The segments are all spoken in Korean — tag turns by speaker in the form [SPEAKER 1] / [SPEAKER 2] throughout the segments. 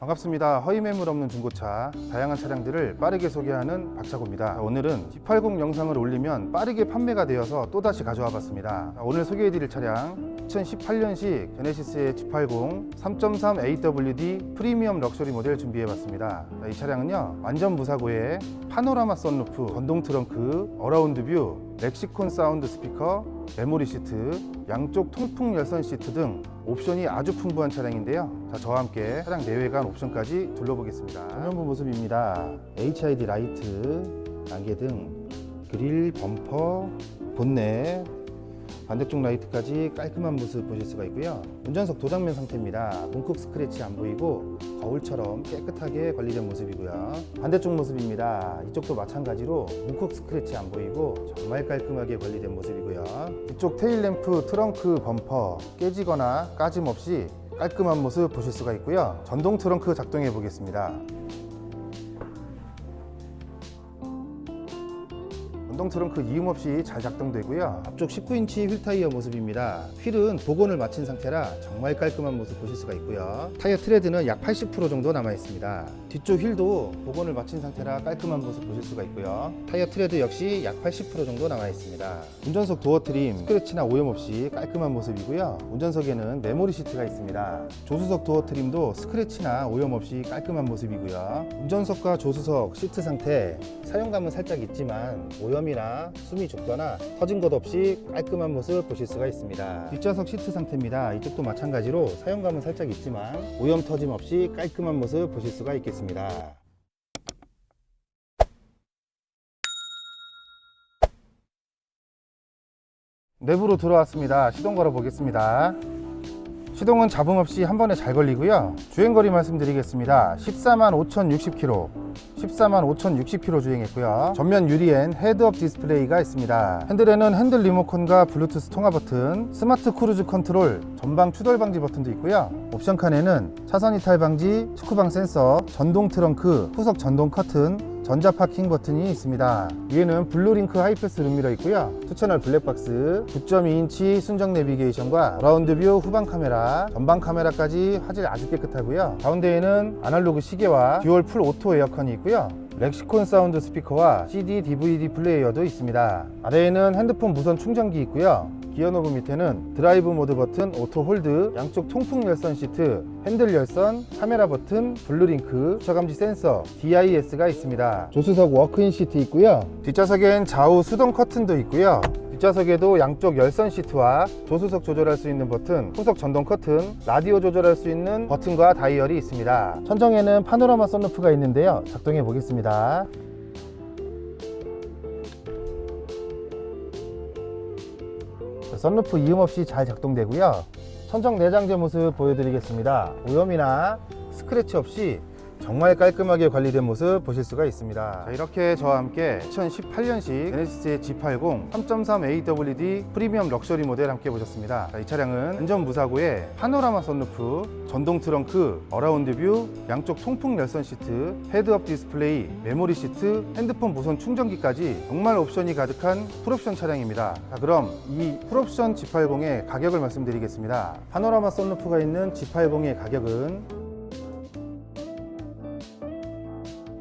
[SPEAKER 1] 반갑습니다. 허위 매물 없는 중고차, 다양한 차량들을 빠르게 소개하는 박차고입니다. 오늘은 G80 영상을 올리면 빠르게 판매가 되어서 또다시 가져와 봤습니다. 오늘 소개해드릴 차량 2018년식 제네시스의 G80 3.3 AWD 프리미엄 럭셔리 모델 준비해봤습니다. 이 차량은요 완전 무사고에 파노라마 썬루프, 전동 트렁크, 어라운드 뷰, 렉시콘 사운드 스피커, 메모리 시트, 양쪽 통풍 열선 시트 등 옵션이 아주 풍부한 차량인데요. 자, 저와 함께 차량 내외관 옵션까지 둘러보겠습니다. 전면부 모습입니다. HID 라이트, 안개 등, 그릴, 범퍼, 본넷, 반대쪽 라이트까지 깔끔한 모습 보실 수가 있고요. 운전석 도장면 상태입니다. 문콕 스크래치 안 보이고 거울처럼 깨끗하게 관리된 모습이고요. 반대쪽 모습입니다. 이쪽도 마찬가지로 문콕 스크래치 안 보이고 정말 깔끔하게 관리된 모습이고요. 이쪽 테일 램프, 트렁크, 범퍼 깨지거나 까짐 없이 깔끔한 모습 보실 수가 있고요. 전동 트렁크 작동해 보겠습니다. 전동 트렁크 이음 없이 잘 작동되고요. 앞쪽 19인치 휠 타이어 모습입니다. 휠은 복원을 마친 상태라 정말 깔끔한 모습 보실 수가 있고요. 타이어 트레드는 약 80% 정도 남아 있습니다. 뒤쪽 휠도 복원을 마친 상태라 깔끔한 모습 보실 수가 있고요. 타이어 트레드 역시 약 80% 정도 남아 있습니다. 운전석 도어 트림 스크래치나 오염 없이 깔끔한 모습이고요. 운전석에는 메모리 시트가 있습니다. 조수석 도어 트림도 스크래치나 오염 없이 깔끔한 모습이고요. 운전석과 조수석 시트 상태 사용감은 살짝 있지만 오염이 나 숨이 죽거나 터진 것 없이 깔끔한 모습 보실 수가 있습니다. 뒷좌석 시트 상태입니다. 이쪽도 마찬가지로 사용감은 살짝 있지만 오염 터짐 없이 깔끔한 모습 보실 수가 있겠습니다. 내부로 들어왔습니다. 시동 걸어 보겠습니다. 시동은 잡음 없이 한 번에 잘 걸리고요. 주행거리 말씀드리겠습니다. 14만 5,060km, 14만 5,060km 주행했고요. 전면 유리엔 헤드업 디스플레이가 있습니다. 핸들에는 핸들 리모컨과 블루투스 통화 버튼, 스마트 크루즈 컨트롤, 전방 추돌 방지 버튼도 있고요. 옵션 칸에는 차선 이탈 방지, 축구방 센서, 전동 트렁크, 후석 전동 커튼, 전자 파킹 버튼이 있습니다. 위에는 블루링크 하이패스 룸미러 있고요. 투채널 블랙박스, 9.2인치 순정 내비게이션과 라운드 뷰 후방 카메라, 전방 카메라까지 화질 아주 깨끗하고요. 가운데에는 아날로그 시계와 듀얼 풀 오토 에어컨이 있고요. 렉시콘 사운드 스피커와 CD, DVD 플레이어도 있습니다. 아래에는 핸드폰 무선 충전기 있고요. 기어 노브 밑에는 드라이브 모드 버튼, 오토 홀드, 양쪽 통풍 열선 시트, 핸들 열선, 카메라 버튼, 블루링크, 주차 감지 센서, DIS가 있습니다. 조수석 워크인 시트 있고요. 뒷좌석엔 좌우 수동 커튼도 있고요. 뒷좌석에도 양쪽 열선 시트와 조수석 조절할 수 있는 버튼, 후석 전동 커튼, 라디오 조절할 수 있는 버튼과 다이얼이 있습니다. 천정에는 파노라마 썬루프가 있는데요. 작동해 보겠습니다. 썬루프 이음 없이 잘 작동되고요. 천정 내장재 모습 보여드리겠습니다. 오염이나 스크래치 없이 정말 깔끔하게 관리된 모습 보실 수가 있습니다. 자, 이렇게 저와 함께 2018년식 제네시스의 G80 3.3 AWD 프리미엄 럭셔리 모델 함께 보셨습니다. 자, 이 차량은 안전 무사고에 파노라마 썬루프, 전동 트렁크, 어라운드 뷰, 양쪽 통풍 열선 시트, 헤드업 디스플레이, 메모리 시트, 핸드폰 무선 충전기까지 정말 옵션이 가득한 풀옵션 차량입니다. 자, 그럼 이 풀옵션 G80의 가격을 말씀드리겠습니다. 파노라마 썬루프가 있는 G80의 가격은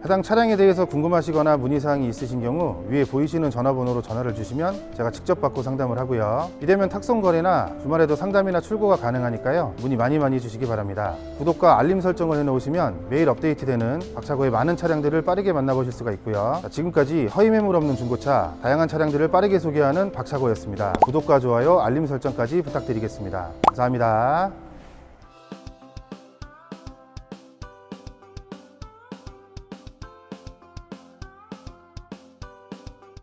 [SPEAKER 1] 해당 차량에 대해서 궁금하시거나 문의사항이 있으신 경우 위에 보이시는 전화번호로 전화를 주시면 제가 직접 받고 상담을 하고요. 비대면 탁송 거래나 주말에도 상담이나 출고가 가능하니까요. 문의 많이 많이 주시기 바랍니다. 구독과 알림 설정을 해놓으시면 매일 업데이트되는 박차고의 많은 차량들을 빠르게 만나보실 수가 있고요. 자, 지금까지 허위 매물 없는 중고차, 다양한 차량들을 빠르게 소개하는 박차고였습니다. 구독과 좋아요, 알림 설정까지 부탁드리겠습니다. 감사합니다.